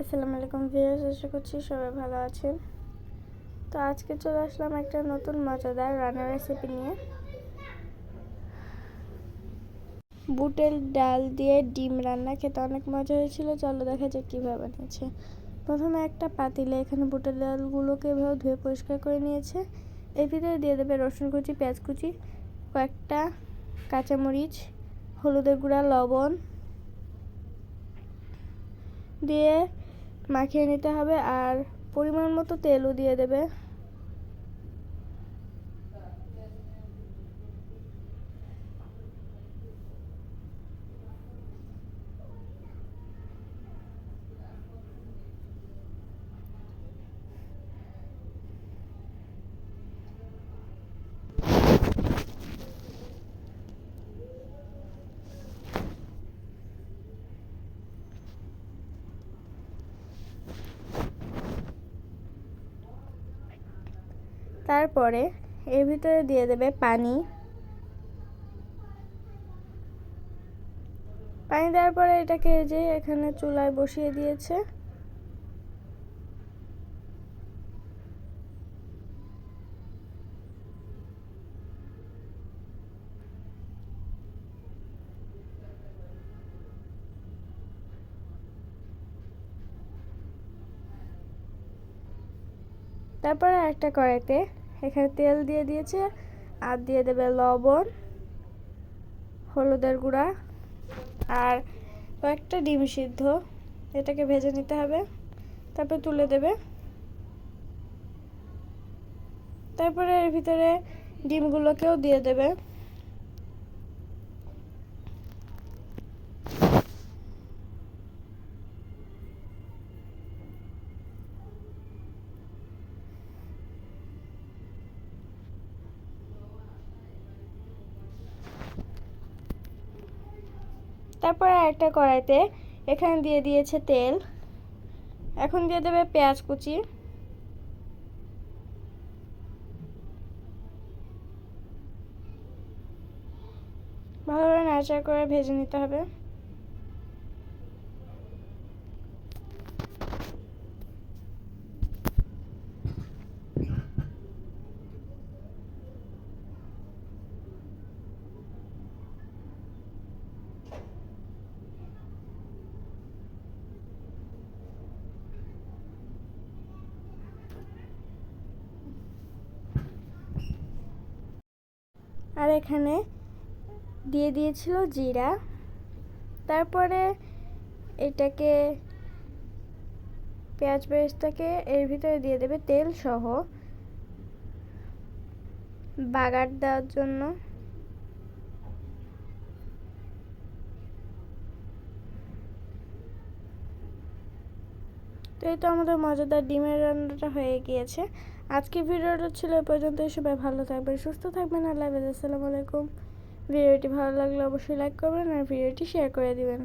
আসসালামু আলাইকুম ভিউয়ার্স, আশা করছি সবাই ভালো আছেন। তো আজকে চলে আসলাম একটা নতুন মজাদার রান্নার রেসিপি নিয়ে। বুটের ডাল দিয়ে ডিম রান্না, খেতে অনেক মজা হয়েছিল। চলো দেখা যাক কীভাবে বানিয়েছে। প্রথমে একটা পাতিলে এখানে বুটের ডালগুলোকে এভাবে ধুয়ে পরিষ্কার করে নিয়েছে। এর ভিতরে দিয়ে দেবে রসুন কুচি, পেঁয়াজ কুচি, কয়েকটা কাঁচামরিচ, হলুদের গুঁড়া, লবণ। দিয়ে মাখিয়ে নিতে হবে আর পরিমাণ মতো তেলও দিয়ে দেবে। তারপরে এর ভিতরে দিয়ে দেবে পানি। পানি দেওয়ার পরে এটাকে যে এখানে চুলায় বসিয়ে দিয়েছে। তারপরে একটা কড়াইতে এখানে তেল দিয়ে দিয়েছে, আর দিয়ে দেবে লবণ, হলুদের গুঁড়া, আর কয়েকটা ডিম সিদ্ধ, এটাকে ভেজে নিতে হবে, তারপরে তুলে দেবে। তারপরে এর ভিতরে ডিমগুলোকেও দিয়ে দেবে। তারপরে একটা কড়াইতে এখানে দিয়ে দিয়েছে তেল। এখন দিয়ে দেবে পেঁয়াজ কুচি। ভালোভাবে নাড়াচাড়া করে ভেজে নিতে হবে। আর এখানে দিয়ে দিয়েছিল জিরা। তারপরে এটাকে, পেঁয়াজ পেঁয়াজটাকে এর ভিতরে দিয়ে দেবে তেল সহ। বাগার দেওয়ার জন্য। তো এই তো আমাদের মজাদার ডিমের রান্নাটা হয়ে গিয়েছে। আজকে ভিডিওটা ছিল এ পর্যন্ত সবাই ভালো থাকবেন, সুস্থ থাকবেন। আল্লাহ আসসালামু আলাইকুম। ভিডিওটি ভালো লাগলে অবশ্যই লাইক করবেন আর ভিডিওটি শেয়ার করে দিবেন।